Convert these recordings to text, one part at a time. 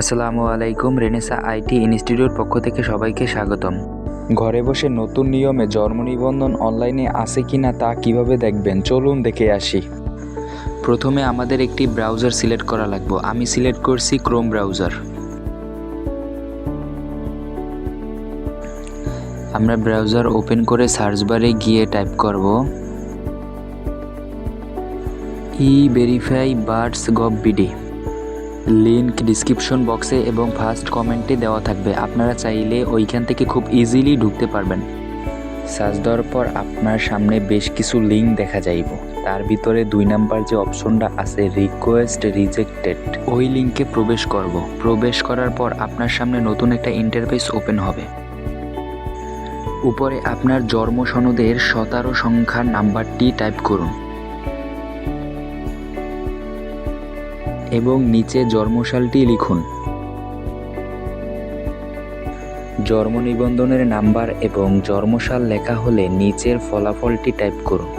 আসসালামু আলাইকুম, Renaissance IT institute পক্ষ থেকে সবাইকে স্বাগতম। ঘরে বসে নতুন নিয়মে জন্ম নিবন্ধন অনলাইনে আছে কি না তা কীভাবে দেখবেন? চলুন দেখে আসি। প্রথমে আমাদের একটি ব্রাউজার সিলেক্ট করা লাগবে। আমি সিলেক্ট করছি ক্রোম ব্রাউজার। আমরা ব্রাউজার ওপেন করে সার্চ বারে গিয়ে টাইপ করব e verify birds gov B. Link description বক্সে এবং ফার্স্ট কমেন্টে দেওয়া থাকবে। আপনারা চাইলে ওইখান থেকে খুব ইজিলি ঢুকতে পারবেন। সার্চ দেওয়ার পর আপনার সামনে বেশ কিছু লিঙ্ক দেখা যাইব। তার ভিতরে দুই নাম্বার যে অপশনটা আছে রিকোয়েস্ট রিজেক্টেড ওই লিঙ্কে প্রবেশ করব। প্রবেশ করার পর আপনার সামনে নতুন একটা ইন্টারফেস ওপেন হবে। উপরে আপনার জন্ম সনদের সতেরো সংখ্যার নাম্বারটি টাইপ করুন। এবং নিচে জন্মসালটি লিখুন। জন্ম নিবন্ধনের নাম্বার এবং জন্মসাল লেখা হলে নিচের ফলাফলটি টাইপ করুন।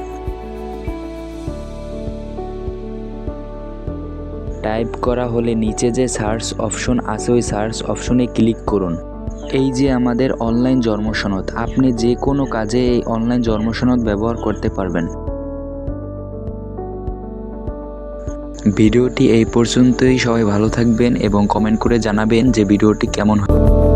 টাইপ করা হলে নিচে যে সার্চ অপশন আছে, ওই সার্চ অপশনে ক্লিক করুন। এই যে আমাদের অনলাইন জন্মসনদ, আপনি যে কোনো কাজে এই অনলাইন জন্মসনদ ব্যবহার করতে পারবেন। ভিডিওটি এই পর্যন্তই। সবাই ভালো থাকবেন এবং কমেন্ট করে জানাবেন যে ভিডিওটি কেমন হয়।